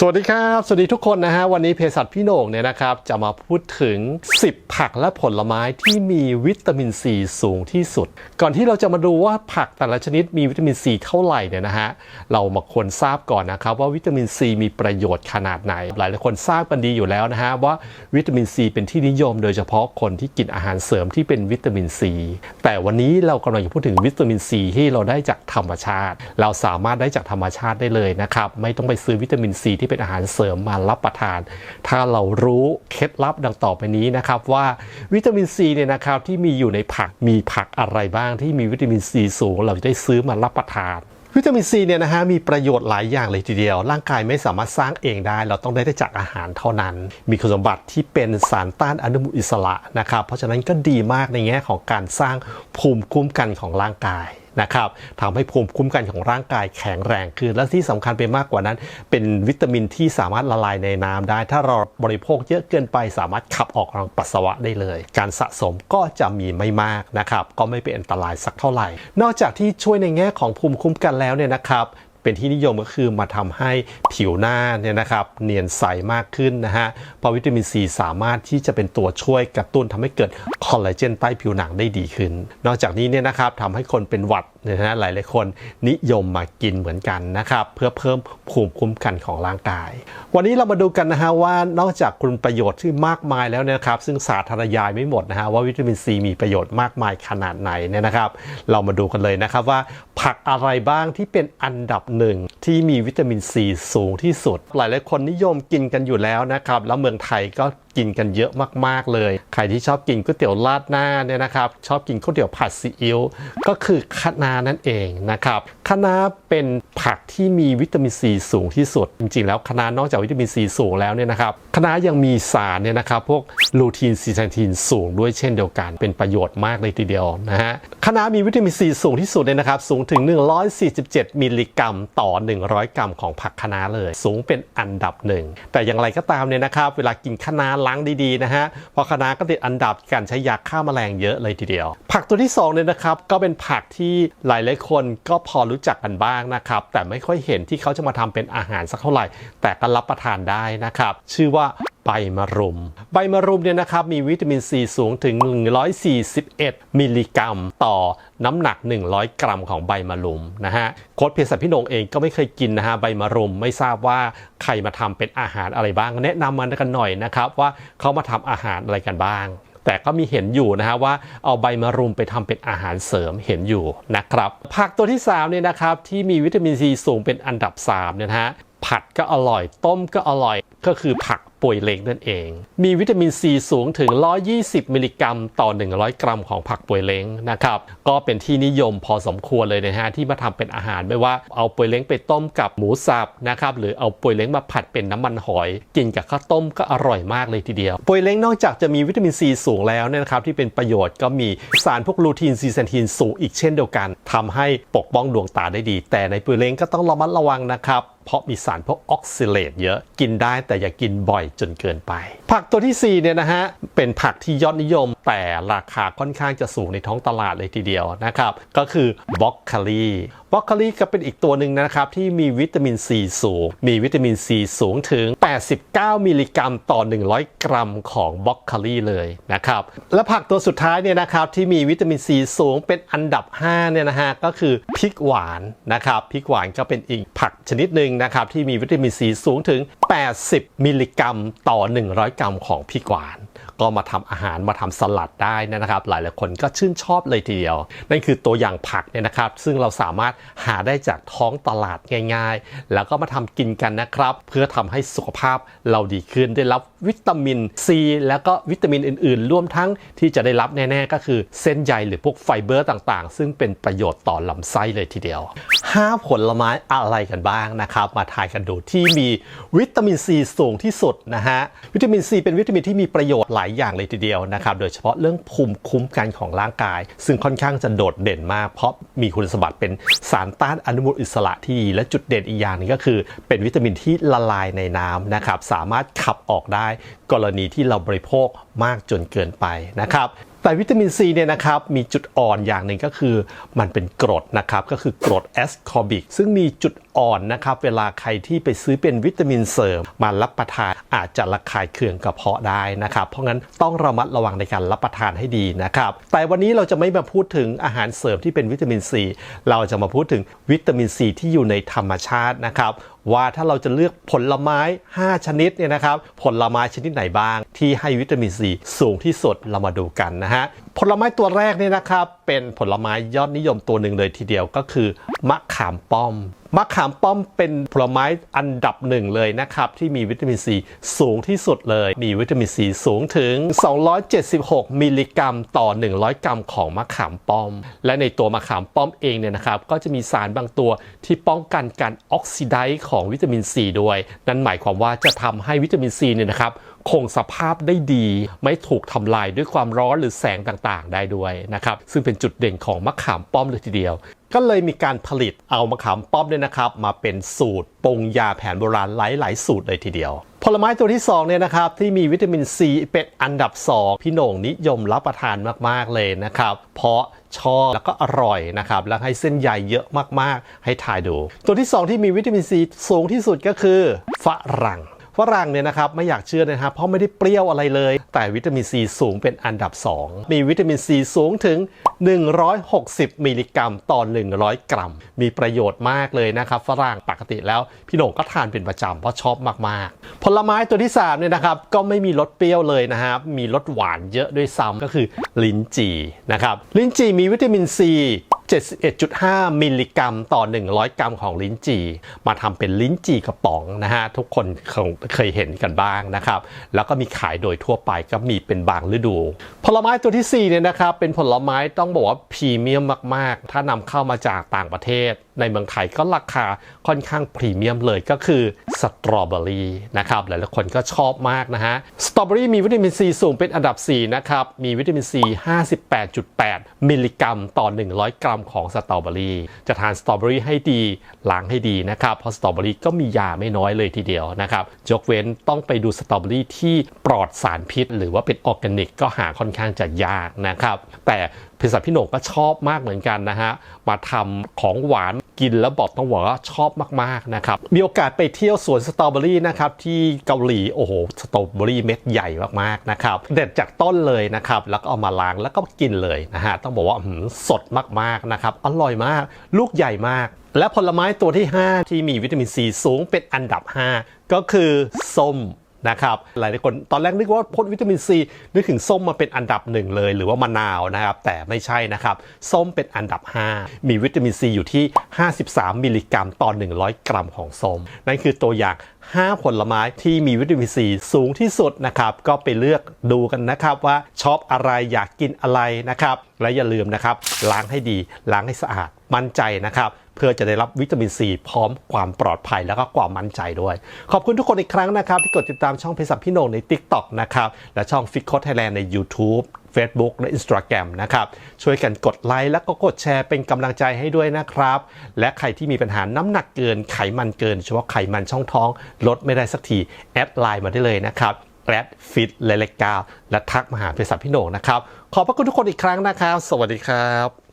สวัสดีครับ สวัสดีทุกคนนะฮะ วันนี้เภสัชพี่โหน่งเนี่ยนะครับ จะมาพูดถึง 10 ผักและผลไม้ที่มีวิตามินซีสูงที่สุด ก่อนที่เราจะมาดูว่าผักแต่ละชนิดมีวิตามินซีเท่าไหร่เนี่ยนะฮะ เรามาควรทราบก่อนนะครับว่าวิตามินซีมีประโยชน์ขนาดไหน หลายหลายคนทราบกันดีอยู่แล้วนะฮะว่าวิตามินซีเป็นที่นิยม โดยเฉพาะคนที่กินอาหารเสริมที่เป็นวิตามินซี แต่วันนี้เรากำลังจะพูดถึงวิตามินซีที่เราได้จากธรรมชาติ เราสามารถได้จากธรรมชาติได้เลยนะครับ ไม่ต้องไปซื้อวิตามินซีที่เป็นอาหารเสริมมารับประทาน ถ้าเรารู้เคล็ดลับดังต่อไปนี้นะครับว่าวิตามินซีเนี่ยนะครับที่มีอยู่ในผักมีผักอะไรบ้างที่มีวิตามินซีสูง เราจะได้ซื้อมารับประทานวิตามินซีเนี่ยนะฮะมีประโยชน์หลายอย่างเลยทีเดียว ร่างกายไม่สามารถสร้างเองได้ เราต้องได้จากอาหารเท่านั้น มีคุณสมบัติที่เป็นสารต้านอนุมูลอิสระนะครับ เพราะฉะนั้นก็ดีมากในแง่ของการสร้างภูมิคุ้มกันของร่างกาย นะครับทำให้ภูมิคุ้มกันของร่างกายแข็งแรงขึ้น และที่สำคัญไปมากกว่านั้น เป็นวิตามินที่สามารถละลายในน้ำได้ ถ้าเราบริโภคเยอะเกินไปสามารถขับออกทางปัสสาวะได้เลย การสะสมก็จะมีไม่มากนะครับ ก็ไม่เป็นอันตรายสักเท่าไหร่ นอกจากที่ช่วยในแง่ของภูมิคุ้มกันแล้วเนี่ยนะครับเป็นที่นิยมก็คือมาทำให้ผิวหน้าเนี่ยนะครับเนียนใสมากขึ้นนะฮะเพราะวิตามินซีสามารถที่จะเป็นตัวช่วยกระตุ้นทำให้เกิด คอลลาเจนใต้ผิวหนังได้ดีขึ้น นอกจากนี้เนี่ยนะครับทำให้คนเป็นหวัดนะฮะหลายๆคนนิยมมากินเหมือนกันนะครับ เพื่อเพิ่มภูมิคุ้มกันของร่างกาย วันนี้เรามาดูกันนะฮะว่านอกจากคุณประโยชน์ที่มากมายแล้วนะครับ ซึ่งสาธารณยายไม่หมดนะฮะว่าวิตามินซีมีประโยชน์มากมายขนาดไหนเนี่ยนะครับ เรามาดูกันเลยนะครับว่าผักอะไรบ้างที่เป็นอันดับหนึ่งที่มีวิตามินซีสูงที่สุด หลายๆคนนิยมกินกันอยู่แล้วนะครับ แล้วเมืองไทยก็กินกันเยอะมาก ๆ เลย ใครที่ชอบกินก๋วยเตี๋ยวราดหน้าเนี่ยนะครับ ชอบกินก๋วยเตี๋ยวผัดซีอิ๊วก็คือคะน้านั่นเองนะครับ คะน้าเป็นผักที่มีวิตามินซีสูงที่สุด จริงๆ แล้วคะน้านอกจากวิตามินซีสูงแล้วเนี่ยนะครับคะน้ายังมีสารเนี่ยนะครับพวกลูทีนซีแซนทีนสูงด้วยเช่นเดียวกันเป็นประโยชน์มากเลยทีเดียวนะฮะคะน้ามีวิตามินซีสูงที่สุดเลยนะครับสูงถึง 147 มิลลิกรัม ต่อ 100 กรัมของผักคะน้าเลย สูงเป็นอันดับหนึ่งแต่อย่างไรก็ตามเนี่ยนะครับเวลากินคะน้าล้างดีๆนะฮะเพราะคะน้าก็ติดอันดับการใช้ยาฆ่าแมลงเยอะเลยทีเดียว ผักตัวที่2เนี่ยนะครับก็เป็นผักที่หลายๆคนก็พอรู้จักกันบ้างนะครับ แต่ไม่ค่อยเห็นที่เขาจะมาทำเป็นอาหารสักเท่าไหร่ แต่ก็รับประทานได้นะครับ ชื่อว่าใบมะรุม ใบมะรุมเนี่ยนะครับมีวิตามินซีสูงถึง 141 มิลลิกรัม ต่อน้ำหนัก 100 กรัมของใบมะรุมนะฮะโค้ดเภสัชพี่โนงเองก็ไม่เคยกินนะฮะใบมะรุมไม่ทราบว่าใครมาทำเป็นอาหารอะไรบ้าง แนะนำมันกันหน่อยนะครับว่าเขามาทำอาหารอะไรกันบ้าง แต่ก็มีเห็นอยู่นะฮะว่าเอาใบมะรุมไปทำเป็นอาหารเสริมเห็นอยู่นะครับผักตัวที่3เนี่ยนะครับที่มีวิตามินซีสูงเป็นอันดับ3เนี่ยนะฮะผัดก็อร่อยต้มก็อร่อยก็คือผัก ป่วยเล็กนั่นเอง มีวิตามินซีสูงถึง 120 มิลลิกรัม ต่อ 100 กรัมของผักป่วยเล้งนะครับ ก็เป็นที่นิยมพอสมควรเลยนะฮะที่มาทำเป็นอาหารไม่ว่าเอาป่วยเล้งไปต้มกับหมูสับนะครับหรือเอาป่วยเล้งมาผัดเป็นน้ำมันหอย กินกับข้าวต้มก็อร่อยมากเลยทีเดียว ป่วยเล้งนอกจากจะมีวิตามินซีสูงแล้วเนี่ยนะครับที่เป็นประโยชน์ก็มีสารพวกลูทีนซีเซนทีนสูงอีกเช่นเดียวกันทำให้ปกป้องดวงตาได้ดี แต่ในป่วยเล้งก็ต้องระมัดระวังนะครับ เพราะมีสารพวกออกซิเลตเยอะกินได้แต่อย่ากินบ่อยจนเกินไป ผักตัวที่4เนี่ยนะฮะเป็นผักที่ยอดนิยม แต่ราคาค่อนข้างจะสูงในท้องตลาดเลยทีเดียวนะครับ ก็คือบล็อกคลีบล็อกโคลีก็เป็นอีกตัวหนึ่งนะครับที่มีวิตามินซีสูง มีวิตามินซีสูงถึง 89 มิลลิกรัมต่อ 100 กรัมของบล็อกโคลีเลยนะครับ และผักตัวสุดท้ายเนี่ยนะครับที่มีวิตามินซีสูงเป็นอันดับ5เนี่ยนะฮะก็คือพริกหวานนะครับพริกหวานก็เป็นอีกผักชนิดหนึ่งนะครับที่มีวิตามินซีสูงถึง 80 มิลลิกรัมต่อ 100 กรัมของพริกหวาน ก็มาทำอาหารมาทำสลัดได้นะครับ หลายหลายคนก็ชื่นชอบเลยทีเดียว นั่นคือตัวอย่างผักเนี่ยนะครับ ซึ่งเราสามารถหาได้จากท้องตลาดง่าย ๆ แล้วก็มาทำกินกันนะครับ เพื่อทำให้สุขภาพเราดีขึ้นได้รับวิตามินซีแล้วก็วิตามินอื่น ๆ รวมทั้งที่จะได้รับแน่ ๆ ก็คือเส้นใยหรือพวกไฟเบอร์ต่างๆ ซึ่งเป็นประโยชน์ต่อลำไส้เลยทีเดียว 5 ผลไม้อะไรกันบ้างนะครับ มาทายกันดูที่มีวิตามินซีสูงที่สุดนะฮะวิตามินซีเป็นวิตามินที่มีประโยชน์หลายอย่างเลยทีเดียวนะครับ โดยเฉพาะเรื่องภูมิคุ้มกันของร่างกาย ซึ่งค่อนข้างจะโดดเด่นมาก เพราะมีคุณสมบัติเป็นสารต้านอนุมูลอิสระที่ดี และจุดเด่นอีกอย่างนึงก็คือ เป็นวิตามินที่ละลายในน้ำนะครับ สามารถขับออกได้กรณีที่เราบริโภคมากจนเกินไปนะครับ แต่วิตามินซีเนี่ยนะครับมีจุดอ่อนอย่างหนึ่งก็คือมันเป็นกรดนะครับก็คือกรดแอสคอบิกซึ่งมีจุดอ่อนนะครับเวลาใครที่ไปซื้อเป็นวิตามินเสริม มารับประทานอาจจะระคายเคืองกระเพาะได้นะครับ เพราะงั้นต้องระมัดระวังในการรับประทานให้ดีนะครับ แต่วันนี้เราจะไม่มาพูดถึงอาหารเสริมที่เป็นวิตามินซีเราจะมาพูดถึงวิตามินซีที่อยู่ในธรรมชาตินะครับว่าถ้าเราจะเลือกผลไม้ 5 ชนิดเนี่ยนะครับ ผลไม้ชนิดไหนบ้างที่ให้วิตามินซีสูงที่สุดเรามาดูกันนะฮะ ผลไม้ตัวแรกเนี่ยนะครับ เป็นผลไม้ยอดนิยมตัวหนึ่งเลยทีเดียวก็คือมะขามป้อม มะขามป้อมเป็นผลไม้อันดับหนึ่งเลยนะครับ ที่มีวิตามินซีสูงที่สุดเลย มีวิตามินซีสูงถึง 276 มิลลิกรัม ต่อ 100 กรัมของมะขามป้อม และในตัวมะขามป้อมเองเนี่ยนะครับก็จะมีสารบางตัวที่ป้องกันการออกซิไดซ์ของวิตามินซีด้วย นั่นหมายความว่าจะทำให้วิตามินซีเนี่ยนะครับ คงสภาพได้ดี ไม่ถูกทำลายด้วยความร้อนหรือแสงต่างๆ ได้ด้วยนะครับ ซึ่งเป็นจุดเด่นของมะขามป้อมเลยทีเดียว ก็เลยมีการผลิตเอามะขามป้อมเนี่ยนะครับ มาเป็นสูตรปรุงยาแผนโบราณหลายๆสูตรเลยทีเดียวผลไม้ตัวที่2เนี่ยนะครับที่มีวิตามินซีเป็นอันดับ 2 พี่โหน่งนิยมรับประทานมากๆเลยนะครับ เพราะชอบแล้วก็อร่อยนะครับ แล้วให้เส้นใยเยอะมากๆ ให้ทายดู ตัวที่ 2 ที่มีวิตามินซีสูงที่สุดก็คือฝรั่ง ฝรั่งเนี่ยนะครับไม่อยากเชื่อนะครับเพราะไม่ได้เปรี้ยวอะไรเลย แต่วิตามินซีสูงเป็นอันดับ 2 มีวิตามินซีสูงถึง 160 มิลลิกรัมต่อ 100 กรัม มีประโยชน์มากเลยนะครับฝรั่งปกติแล้วพี่โหน่งก็ทานเป็นประจำเพราะชอบมากๆ ผลไม้ตัวที่3เนี่ยนะครับก็ไม่มีรสเปรี้ยวเลยนะครับมีรสหวานเยอะด้วยซ้ำก็คือลิ้นจี่นะครับลิ้นจี่มีวิตามินซี 71.5 มิลลิกรัมต่อ 100 กรัมของลิ้นจี่ มาทำเป็นลิ้นจี่กระป๋องนะฮะ ทุกคนคงเคยเห็นกันบ้างนะครับ แล้วก็มีขายโดยทั่วไปก็มีเป็นบางฤดู ผลไม้ตัวที่4เนี่ยนะครับ เป็นผลไม้ต้องบอกว่าพรีเมียมมาก ๆ ถ้านำเข้ามาจากต่างประเทศ ในเมืองไทยก็ราคาค่อนข้างพรีเมียมเลยก็คือสตรอเบอรี่นะครับหลายๆคนก็ชอบมากนะฮะสตรอเบอรี่มีวิตามินซีสูงเป็นอันดับ 4 นะครับ มีวิตามินซี58.8 มิลลิกรัมต่อ 100 กรัมของสตรอเบอรี่จะทานสตรอเบอรี่ให้ดีล้างให้ดีนะครับ เพราะสตรอเบอรี่ก็มียาไม่น้อยเลยทีเดียวนะครับยกเว้นต้องไปดูสตรอเบอรี่ที่ปลอดสารพิษ หรือว่าเป็นออร์แกนิกก็หาค่อนข้างจะยากนะครับ แต่เภสัชพี่โหนงก็ชอบมากเหมือนกันนะฮะมาทำของหวาน กินแล้วบอกต้องบอกว่าชอบมากๆนะครับมีโอกาสไปเที่ยวสวนสตรอเบอรี่นะครับที่เกาหลีโอ้โหสตรอเบอรี่เม็ดใหญ่มากๆนะครับเด็ดจากต้นเลยนะครับแล้วก็เอามาล้างแล้วก็กินเลยนะฮะต้องบอกว่าสดมากๆนะครับอร่อยมากลูกใหญ่มาก และผลไม้ตัวที่ 5 ที่มีวิตามินซีสูงเป็นอันดับ 5 ก็คือส้ม นะครับหลายคนตอนแรกนึกว่าพ่นวิตามินซีนึกถึงส้มมาเป็นอันดับหนึ่งเลย หรือว่ามะนาวนะครับ แต่ไม่ใช่นะครับ ส้มเป็นอันดับ 5 มีวิตามินซีอยู่ที่ 53 มิลลิกรัมต่อ 100 กรัมของส้ม นั่นคือตัวอย่าง 5 ผลไม้ที่มีวิตามินซีสูงที่สุดนะครับ ก็ไปเลือกดูกันนะครับว่าชอบอะไรอยากกินอะไรนะครับ และอย่าลืมนะครับ ล้างให้ดีล้างให้สะอาดมั่นใจนะครับเพื่อจะได้รับวิตามินซีพร้อมความปลอดภัยแล้วก็ความมั่นใจด้วย ขอบคุณทุกคนอีกครั้งนะครับ ที่กดติดตามช่องเพจสับพี่โหนงใน TikTok นะครับและช่อง f i t c o Thailand ใน YouTube Facebook และ Instagram นะครับ ช่วยกันกดไลค์และก็กดแชร์เป็นกำลังใจให้ด้วยนะครับ และใครที่มีปัญหาน้ำหนักเกินไขมันเกินเฉพาะไขมันช่องท้อง ลดไม่ได้สักทีแอดไลน์มาได้เลยนะครับแอดฟิตเลเลกาและทักมาหาเพจสัชพี่โหน่งนะครับ ขอบพระคุณทุกคนอีกครั้งนะครับ สวัสดีครับ